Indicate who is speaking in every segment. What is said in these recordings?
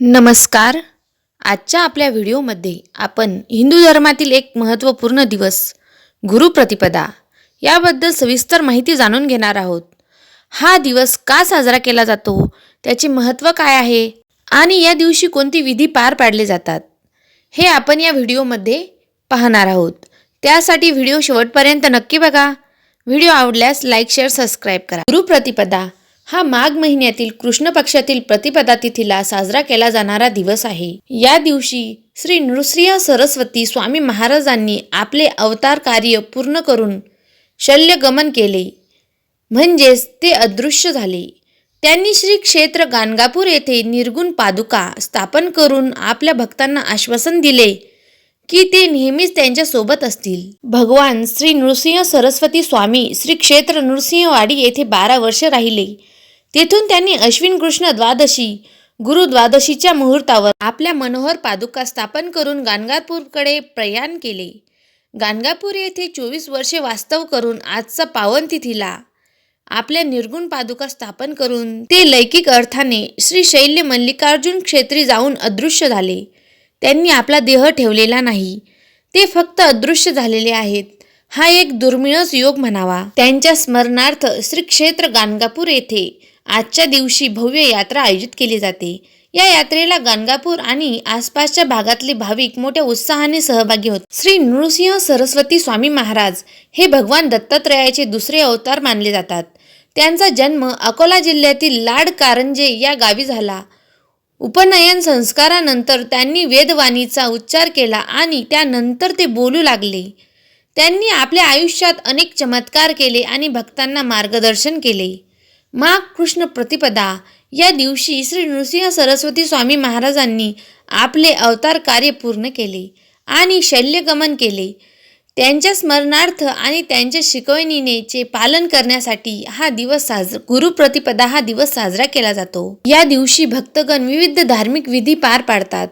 Speaker 1: नमस्कार. आजच्या आपल्या व्हिडिओमध्ये आपण हिंदू धर्मातील एक महत्त्वपूर्ण दिवस गुरुप्रतिपदा याबद्दल सविस्तर माहिती जाणून घेणार आहोत. हा दिवस का साजरा केला जातो? त्याचे महत्त्व काय आहे? आणि या दिवशी कोणती विधी पार पाडले जातात? हे आपण या व्हिडिओमध्ये पाहणार आहोत. त्यासाठी व्हिडिओ शेवटपर्यंत नक्की बघा. व्हिडिओ आवडल्यास लाईक शेअर सबस्क्राईब करा. गुरुप्रतिपदा हा माघ महिन्यातील कृष्ण पक्षातील प्रतिपदा तिथीला साजरा केला जाणारा दिवस आहे. या दिवशी श्री नृसिंह सरस्वती स्वामी महाराजांनी आपले अवतार कार्य पूर्ण करून शल्यगमन केले. म्हणजेच ते अदृश्य झाले. त्यांनी श्री क्षेत्र गाणगापूर येथे निर्गुण पादुका स्थापन करून आपल्या भक्तांना आश्वासन दिले की ते नेहमीच त्यांच्यासोबत असतील. भगवान श्री नृसिंह सरस्वती स्वामी श्री क्षेत्र नृसिंहवाडी येथे बारा वर्ष राहिले. तेथून त्यांनी अश्विन कृष्ण द्वादशी गुरु द्वादशीच्या मुहूर्तावर आपल्या मनोहर पादुका स्थापन करून गाणगापूरकडे प्रयाण केले. गाणगापूर येथे चोवीस वर्षे वास्तव करून आजचा पावन तिथीला आपल्या निर्गुण पादुका स्थापन करून ते लैकिक अर्थाने श्री शैल्य मल्लिकार्जुन क्षेत्री जाऊन अदृश्य झाले. त्यांनी आपला देह ठेवलेला नाही. ते फक्त अदृश्य झालेले आहेत. हा एक दुर्मिळच योग म्हणावा. त्यांच्या स्मरणार्थ श्री क्षेत्र गाणगापूर येथे आजच्या दिवशी भव्य यात्रा आयोजित केली जाते. या यात्रेला गाणगापूर आणि आसपासच्या भागातले भाविक मोठ्या उत्साहाने सहभागी होत. श्री नृसिंह सरस्वती स्वामी महाराज हे भगवान दत्तात्रयाचे दुसरे अवतार मानले जातात. त्यांचा जन्म अकोला जिल्ह्यातील लाड कारंजे या गावी झाला. उपनयन संस्कारानंतर त्यांनी वेदवाणीचा उच्चार केला आणि त्यानंतर ते बोलू लागले. त्यांनी आपल्या आयुष्यात अनेक चमत्कार केले आणि भक्तांना मार्गदर्शन केले. माघ कृष्ण प्रतिपदा. या दिवशी श्री नृसिंह सरस्वती स्वामी महाराजांनी आपले अवतार कार्य पूर्ण केले आणि शल्यगमन केले. त्यांच्या स्मरणार्थ आणि त्यांच्या शिकवणीनेचे पालन करण्यासाठी हा दिवस साज गुरुप्रतिपदा हा दिवस साजरा केला जातो. या दिवशी भक्तगण विविध धार्मिक विधी पार पाडतात.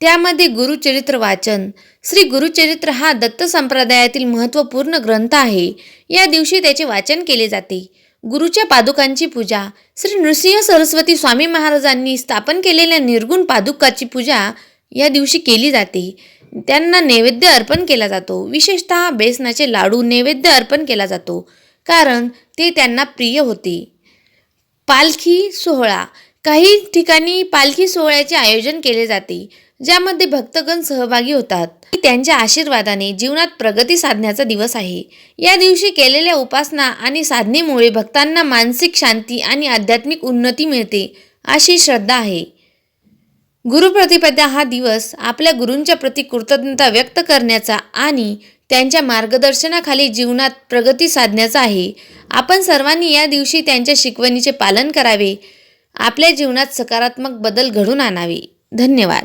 Speaker 1: त्यामध्ये गुरुचरित्र वाचन श्री गुरुचरित्र हा दत्त संप्रदायातील महत्त्वपूर्ण ग्रंथ आहे. या दिवशी त्याचे वाचन केले जाते. गुरुच्या पादुकांची पूजा. श्री नृसिंह सरस्वती स्वामी महाराजांनी स्थापन केलेल्या निर्गुण पादुकाची पूजा या दिवशी केली जाते. त्यांना नैवेद्य अर्पण केला जातो. विशेषतः बेसनाचे लाडू नैवेद्य अर्पण केला जातो. कारण ते त्यांना प्रिय होते. पालखी सोहळा. काही ठिकाणी पालखी सोहळ्याचे आयोजन केले जाते ज्यामध्ये भक्तगण सहभागी होतात. त्यांच्या आशीर्वादाने जीवनात प्रगती साधण्याचा दिवस आहे. या दिवशी केलेल्या उपासना आणि साधनेमुळे भक्तांना मानसिक शांती आणि आध्यात्मिक उन्नती मिळते अशी श्रद्धा आहे. गुरुप्रतिपदा हा दिवस आपल्या गुरूंच्या प्रती कृतज्ञता व्यक्त करण्याचा आणि त्यांच्या मार्गदर्शनाखाली जीवनात प्रगती साधण्याचा आहे. आपण सर्वांनी या दिवशी त्यांच्या शिकवणीचे पालन करावे आपल्या जीवनात सकारात्मक बदल घडून आणावे. धन्यवाद.